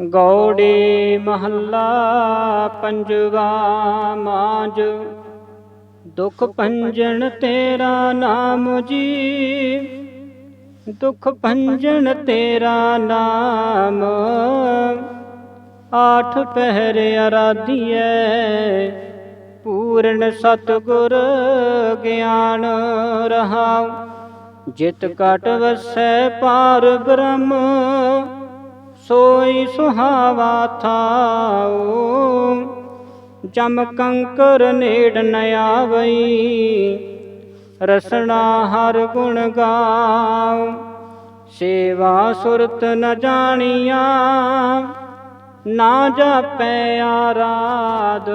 ਗੌੜੀ ਮਹੱਲਾ ਪੰਜਵਾ ਮਾਜ ਦੁਖ ਭੰਜਨ ਤੇਰਾ ਨਾਮ ਜੀ। ਦੁਖ ਭੰਜਨ ਤੇਰਾ ਨਾਮ। ਆਠ ਪਹਿਰ ਅਰਾਧੀਐ ਪੂਰਨ ਸਤਗੁਰ ਗਿਆਨ ਰਹਾਉ। ਜਿਤ ਕਟ ਵਸੈ ਪਾਰ ਬ੍ਰਹਮ। ਸੋਈ ਸੁਹਾਵਾ ਥਾਉ। ਜਮ ਕੰਕਰ ਨੇੜ ਨ ਆਵਈ। ਰਸਨਾ ਹਰ ਗੁਣ ਗਾਉ। ਸੇਵਾ ਸੁਰਤ ਨ ਜਾਣੀਆ। ਨਾ ਜਾਪੈ ਆਰਾਧ।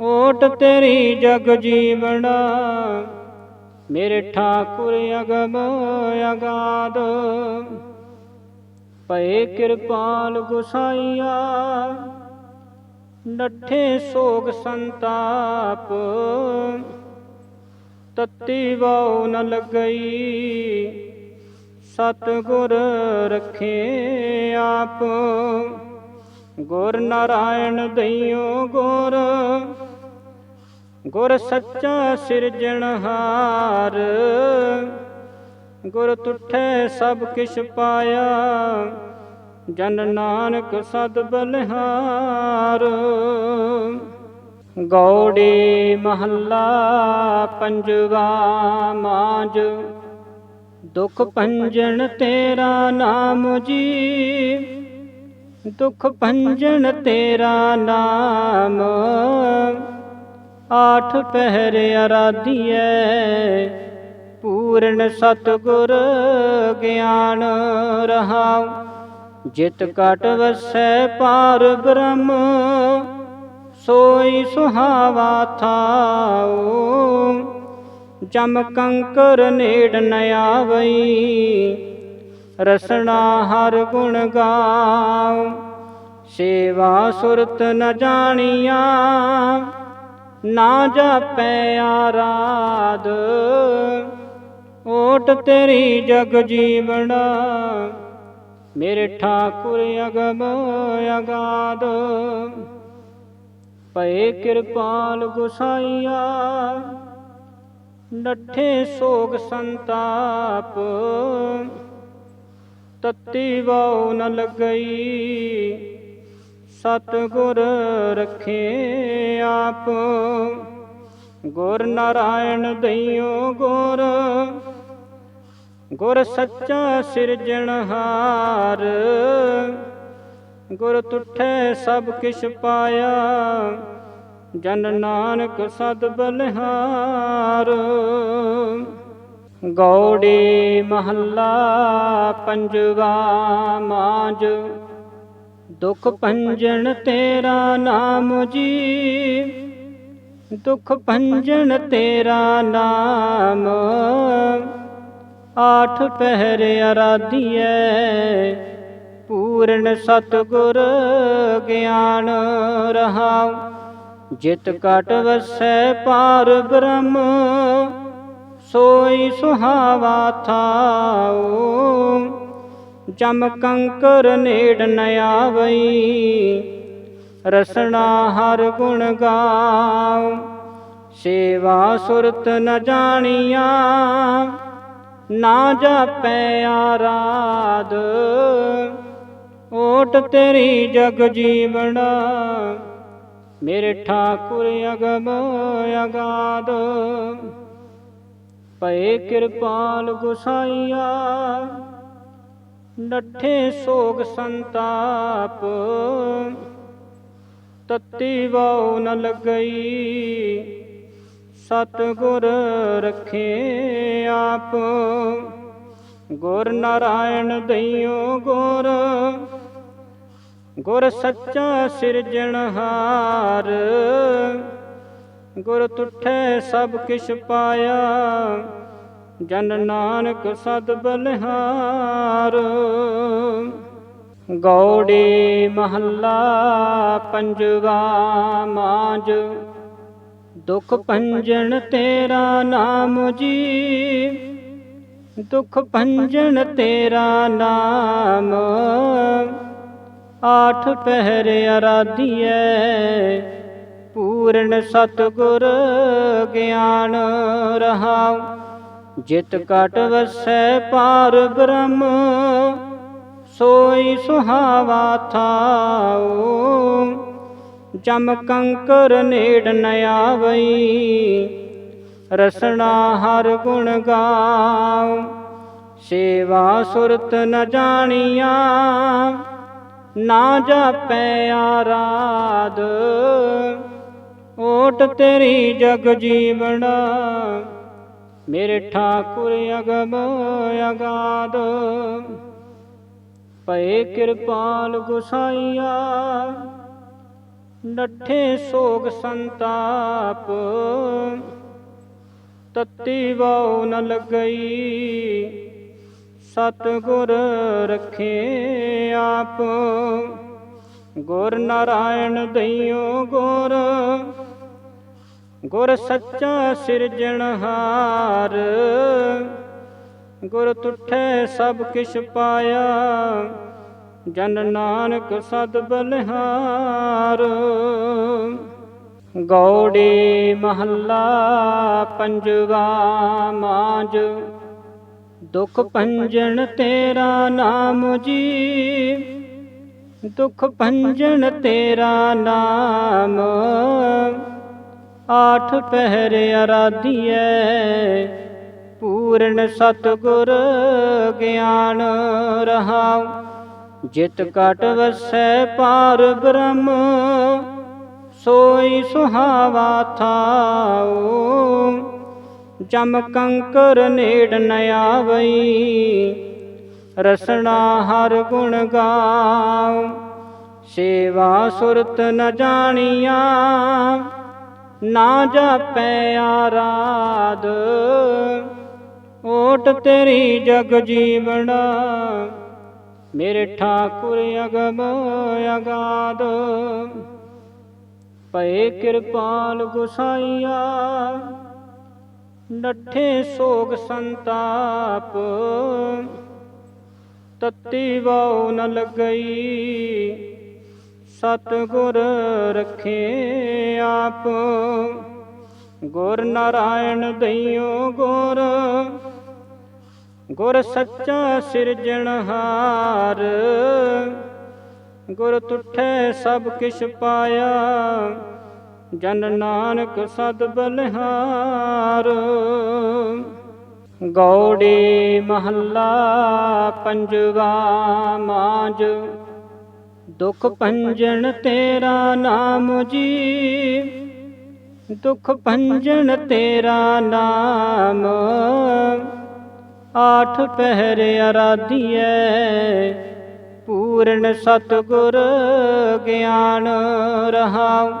ਓਟ ਤੇਰੀ ਜਗ ਜੀਵਨ। ਮੇਰੇ ਠਾਕੁਰ ਅਗਮ ਅਗਾਧ। ਭਏ ਕਿਰਪਾਲ ਗੁਸਾਈਆ, ਨੱਠੇ ਸੋਗ ਸੰਤਾਪ। ਤਤੀ ਵਾਉ ਨ ਲਗਈ ਸਤ ਗੁਰ ਰਖੇ ਆਪ। ਗੁਰ ਨਾਰਾਇਣ ਦਈਓ ਗੁਰ ਗੁਰ ਸੱਚਾ ਸਿਰਜਣਹਾਰ। ਗੁਰ ਤੁਠੈ ਸਭ ਕਿਛ ਪਾਇਆ, ਜਨ ਨਾਨਕ ਸਦ ਬਲਿਹਾਰ। ਗੌੜੀ ਮਹੱਲਾ ਪੰਜਵਾ ਮਾਜ ਦੁਖ ਭੰਜਨ ਤੇਰਾ ਨਾਮ ਜੀ। ਦੁਖ ਭੰਜਨ ਤੇਰਾ ਨਾਮ, ਆਠ ਪਹਿਰ ਅਰਾਧੀਐ ਪੂਰਨ ਸਤਗੁਰ ਗਿਆਨ ਰਹਾਉ। ਜਿਤ ਕਟ ਵਸੈ ਪਾਰ ਬ੍ਰਹਮ, ਸੋਈ ਸੁਹਾਵਾ ਥਾਉ। ਜਮ ਕੰਕਰ ਨੇੜ ਨ ਆਵਈ, ਰਸਨਾ ਹਰ ਗੁਣ ਗਾਉ। ਸੇਵਾ ਸੁਰਤ ਨ ਜਾਣੀਆ, ਨਾ ਜਾਪੈ ਆਰਾਧ। ਓਟ ਤੇਰੀ ਜਗ ਜੀਵਣਾ ਮੇਰੇ ਠਾਕੁਰ ਅਗਮ ਅਗਾਧ ਭਏ ਕਿਰਪਾਲ ਗੁਸਾਈਆ। ਨੱਠੇ ਸੋਗ ਸੰਤਾਪ। ਤਤੀ ਵਾਉ ਨ ਲਗਈ। ਸਤ ਗੁਰ ਰਖੇ ਆਪ। ਗੁਰ ਨਾਰਾਇਣ ਦਈਓ ਗੁਰ। ਗੁਰ ਸੱਚਾ ਸਿਰਜਣਹਾਰ ਗੁਰ ਤੁਠੈ ਸਭ ਕਿਛ ਪਾਇਆ, ਜਨ ਨਾਨਕ ਸਦ ਬਲਿਹਾਰ। ਗੌੜੀ ਮਹੱਲਾ ਪੰਜਵਾ ਮਾਜ ਦੁਖ ਭੰਜਨ ਤੇਰਾ ਨਾਮ ਜੀ। ਦੁਖ ਭੰਜਨ ਤੇਰਾ ਨਾਮ ਆਠ ਪਹਿਰ ਅਰਾਧੀਐ ਪੂਰਨ ਸਤਗੁਰ ਗਿਆਨ ਰਹਾਉ। ਜਿਤ ਕਟ ਵਸੈ ਪਾਰ ਬ੍ਰਹਮ, ਸੋਈ ਸੁਹਾਵਾ ਥਾਉ। ਜਮ ਕੰਕਰ ਨੇੜ ਨ ਆਵਈ, ਰਸਨਾ ਹਰ ਗੁਣ ਗਾਉ। ਸੇਵਾ ਸੁਰਤ ਨ ਜਾਣੀਆ ਨਾ ਜਾਪੈ ਆਰਾਧ। ਓਟ ਤੇਰੀ ਜਗ ਜੀਵਨ, ਮੇਰੇ ਠਾਕੁਰ ਅਗਮ ਅਗਾਧ ਭਏ ਕਿਰਪਾਲ ਗੁਸਾਈਆ, ਨੱਠੇ ਸੋਗ ਸੰਤਾਪ। ਤਤੀ ਵਾਉ ਨ ਲਗਈ ਸਤ ਗੁਰ ਰਖੇ ਆਪ। ਗੁਰ ਨਾਰਾਇਣ ਦਈਓ ਗੁਰ। ਗੁਰ ਸੱਚਾ ਸਿਰਜਣਹਾਰ ਗੁਰ ਤੁਠੈ ਸਭ ਕਿਛ ਪਾਇਆ। ਜਨ ਨਾਨਕ ਸਦ ਬਲਿਹਾਰ। ਗੌੜੀ ਮਹੱਲਾ ਪੰਜਵਾ ਮਾਜ ਦੁਖ ਭੰਜਨ ਤੇਰਾ ਨਾਮ ਜੀ। ਦੁਖ ਭੰਜਨ ਤੇਰਾ ਨਾਮ। ਆਠ ਪਹਿਰ ਅਰਾਧੀਐ ਪੂਰਨ ਸਤਗੁਰ ਗਿਆਨ ਰਹਾਉ। ਜਿਤ ਕਟ ਵਸੈ ਪਾਰ ਬ੍ਰਹਮ, ਸੋਈ ਸੁਹਾਵਾ ਥਾਉ। ਜਮ ਕੰਕਰ ਨੇੜ ਨ ਆਵਈ। ਰਸਨਾ ਹਰ ਗੁਣ ਗਾਉ ਸੇਵਾ ਸੁਰਤ ਨ ਜਾਣੀਆ। ਨਾ ਜਾਪੈ ਆਰਾਧ। ਓਟ ਤੇਰੀ ਜਗ ਜੀਵਨ। ਮੇਰੇ ਠਾਕੁਰ ਅਗਮ ਅਗਾਧ ਪਏ ਕਿਰਪਾਲ ਗੁਸਾਈਆ। ਨੱਠੇ ਸੋਗ ਸੰਤਾਪ, ਤਤੀ ਵਾਉ ਨ ਲਗਈ ਸਤ ਗੁਰ ਰਖੇ ਆਪ। ਗੁਰ ਨਾਰਾਇਣ ਦਈਓ ਗੁਰ ਗੁਰ ਸੱਚਾ ਸਿਰਜਣਹਾਰ ਗੁਰ ਤੁਠੈ ਸਭ ਕਿਛ ਪਾਇਆ ਜਨ ਨਾਨਕ ਸਦ ਬਲਿਹਾਰ। ਗੌੜੀ ਮਹੱਲਾ ਪੰਜਵਾ ਮਾਜ ਦੁਖ ਭੰਜਨ ਤੇਰਾ ਨਾਮ ਜੀ। ਦੁਖ ਭੰਜਨ ਤੇਰਾ ਨਾਮ। ਆਠ ਪਹਿਰ ਅਰਾਧੀਐ, ਪੂਰਨ ਸਤਗੁਰ ਗਿਆਨ ਰਹਾਉ। ਜਿਤ ਕਟ ਵਸੈ ਪਾਰ ਬ੍ਰਹਮ, ਸੋਈ ਸੁਹਾਵਾ ਥਾਉ। ਜਮ ਕੰਕਰ ਨੇੜ ਨ ਆਵਈ, ਰਸਨਾ ਹਰ ਗੁਣ ਗਾਉ। ਸੇਵਾ ਸੁਰਤ ਨ ਜਾਣੀਆਂ, ਨਾ ਜਾਪੈ ਆਰਾਧ। ਓਟ ਤੇਰੀ ਜਗ ਜੀਵਨ ਮੇਰੇ ਠਾਕੁਰ ਅਗਮ ਅਗਾਧ ਪਏ ਕਿਰਪਾਲ ਗੁਸਾਈਆ, ਨੱਠੇ ਸੋਗ ਸੰਤਾਪ, ਤਤੀ ਵਾਉ ਨ ਲਗਈ ਸਤ ਗੁਰ ਰਖੇ ਆਪ। ਗੁਰ ਨਾਰਾਇਣ ਦਈਓ ਗੁਰ ਗੁਰ ਸੱਚਾ ਸਿਰਜਣਹਾਰ ਗੁਰ ਤੁਠੈ ਸਭ ਕਿਛ ਪਾਇਆ, ਜਨ ਨਾਨਕ ਸਦ ਬਲਿਹਾਰ। ਗੌੜੀ ਮਹੱਲਾ ਪੰਜਵਾ ਮਾਜ ਦੁਖ ਭੰਜਨ ਤੇਰਾ ਨਾਮ ਜੀ। ਦੁਖ ਭੰਜਨ ਤੇਰਾ ਨਾਮ ਆਠ ਪਹਿਰ ਅਰਾਧੀਐ ਪੂਰਨ ਸਤਗੁਰ ਗਿਆਨ ਰਹਾਉ।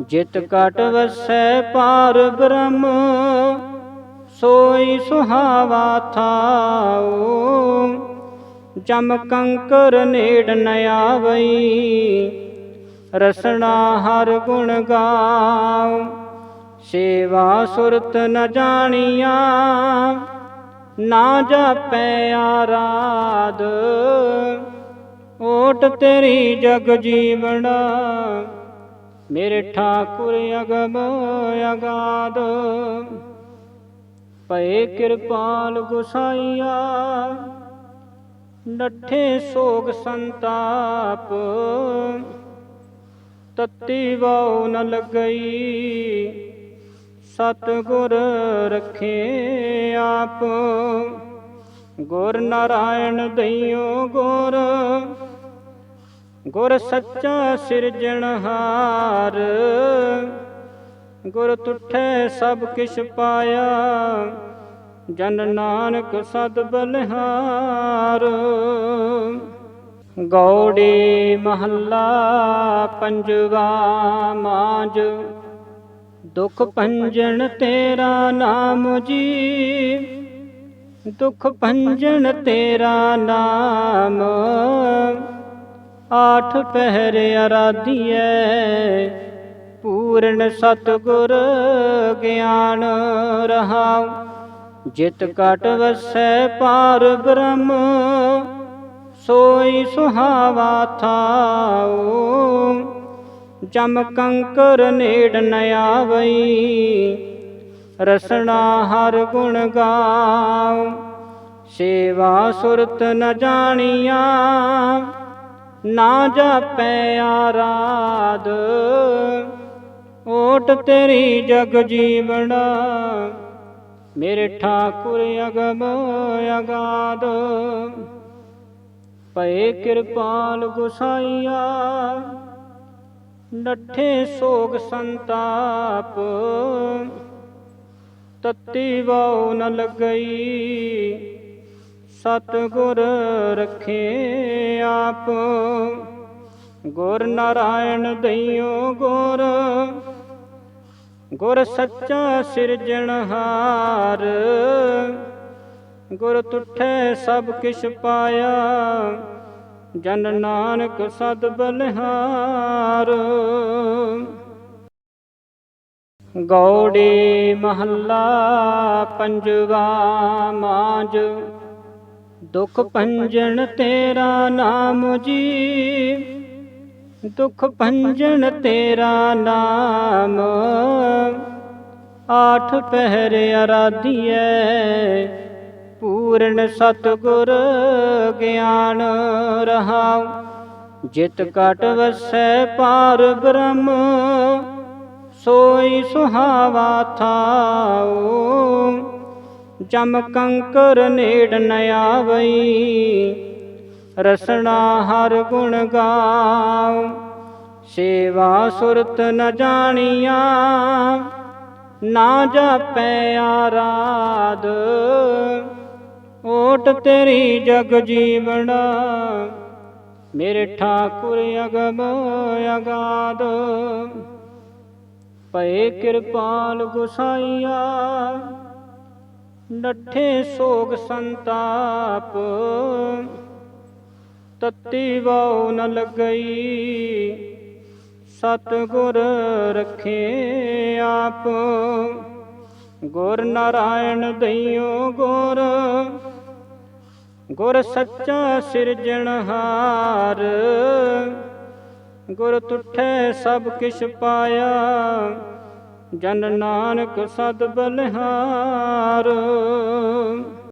ਜਿਤ ਕਟ ਵਸੈ ਪਾਰ ਬ੍ਰਹਮ, ਸੋਈ ਸੁਹਾਵਾ ਥਾਉ। ਜਮ ਕੰਕਰ ਨੇੜ ਨ ਆਵਈ, ਰਸਨਾ ਹਰ ਗੁਣ ਗਾਉ। ਸੇਵਾ ਸੁਰਤ ਨ ਜਾਣੀਆ ਨਾ ਜਾਪੈ ਆਰਾਧ। ਓਟ ਤੇਰੀ ਜਗ ਜੀਵਨ, ਮੇਰੇ ਠਾਕੁਰ ਅਗਮ ਅਗਾਧ ਪਏ ਕਿਰਪਾਲ ਗੁਸਾਈਆ, ਨੱਠੇ ਸੋਗ ਸੰਤਾਪ। ਤਤੀ ਵਾਉ ਨ ਲਗਈ ਸਤ ਗੁਰ ਰਖੇ ਆਪ। ਗੁਰ ਨਾਰਾਇਣ ਦਈਓ ਗੁਰ। ਗੁਰ ਸੱਚਾ ਸਿਰਜਣਹਾਰ ਗੁਰ ਤੁਠੈ ਸਭ ਕਿਛ ਪਾਇਆ। ਜਨ ਨਾਨਕ ਸਦ ਬਲਿਹਾਰ। ਗੌੜੀ ਮਹੱਲਾ ਪੰਜਵਾ ਮਾਜ ਦੁਖ ਭੰਜਨ ਤੇਰਾ ਨਾਮ ਜੀ। ਦੁਖ ਭੰਜਨ ਤੇਰਾ ਨਾਮ। ਆਠ ਪਹਿਰ ਅਰਾਧੀਐ ਪੂਰਨ ਸਤਗੁਰ ਗਿਆਨ ਰਹਾਉ। ਜਿਤ ਕਟ ਵਸੈ ਪਾਰ ਬ੍ਰਹਮ, ਸੋਈ ਸੁਹਾਵਾ ਥਾਉ। ਜਮ ਕੰਕਰ ਨੇੜ ਨ ਆਵਈ। ਰਸਨਾ ਹਰ ਗੁਣ ਗਾਉ। ਸੇਵਾ ਸੁਰਤ ਨ ਜਾਣੀਆਂ। ਨਾ ਜਾਪੈ ਆਰਾਧ। ਓਟ ਤੇਰੀ ਜਗ ਜੀਵਨ। ਮੇਰੇ ਠਾਕੁਰ ਅਗਮ ਅਗਾਧ ਪਏ ਕਿਰਪਾਲ ਗੁਸਾਈਆ। ਨੱਠੇ ਸੋਗ ਸੰਤਾਪ, ਤਤੀ ਵਾਉ ਨ ਲੱਗਈ ਸਤ ਗੁਰ ਰਖੇ ਆਪ। ਗੁਰ ਨਾਰਾਇਣ ਦਈਓ ਗੁਰ ਗੁਰ ਸੱਚਾ ਸਿਰਜਣਹਾਰ ਗੁਰ ਤੁਠੇ ਸਭ ਕਿਛ ਪਾਇਆ ਜਨ ਨਾਨਕ ਸਦ ਬਲਿਹਾਰ। ਗੌੜੀ ਮਹੱਲਾ ਪੰਜਵਾ ਮਾਜ ਦੁਖ ਭੰਜਨ ਤੇਰਾ ਨਾਮ ਜੀ। ਦੁਖ ਭੰਜਨ ਤੇਰਾ ਨਾਮ। ਆਠ ਪਹਿਰ ਅਰਾਧੀਐ। ਪੂਰਨ ਸਤਗੁਰ ਗਿਆਨ ਰਹਾਉ। ਜਿਤ ਕਟ ਵਸੈ ਪਾਰ ਬ੍ਰਹਮ, ਸੋਈ ਸੁਹਾਵਾ ਥਾਉ। ਜਮ ਕੰਕਰ ਨੇੜ ਨ ਆਵਈ, ਰਸਨਾ ਹਰ ਗੁਣ ਗਾਉ। ਸੇਵਾ ਸੁਰਤ ਨ ਜਾਣੀਆਂ, ਨਾ ਜਾਪੈ ਆਰਾਧ। ਓਟ ਤੇਰੀ ਜਗ ਜੀਵਣਾ ਮੇਰੇ ਠਾਕੁਰ ਅਗਮ ਅਗਾਧ ਪਏ ਕਿਰਪਾਲ ਗੁਸਾਈਆ, ਨੱਠੇ ਸੋਗ ਸੰਤਾਪ। ਤਤੀ ਵਾਉ ਨ ਲੱਗਈ ਸਤ ਗੁਰ ਰਖੇ ਆਪ। ਗੁਰ ਨਾਰਾਇਣ ਦਈਓ ਗੁਰ ਗੁਰ ਸੱਚਾ ਸਿਰਜਣਹਾਰ ਗੁਰ ਤੁਠੈ ਸਭ ਕਿਛ ਪਾਇਆ ਜਨ ਨਾਨਕ ਸਦ ਬਲਿਹਾਰ।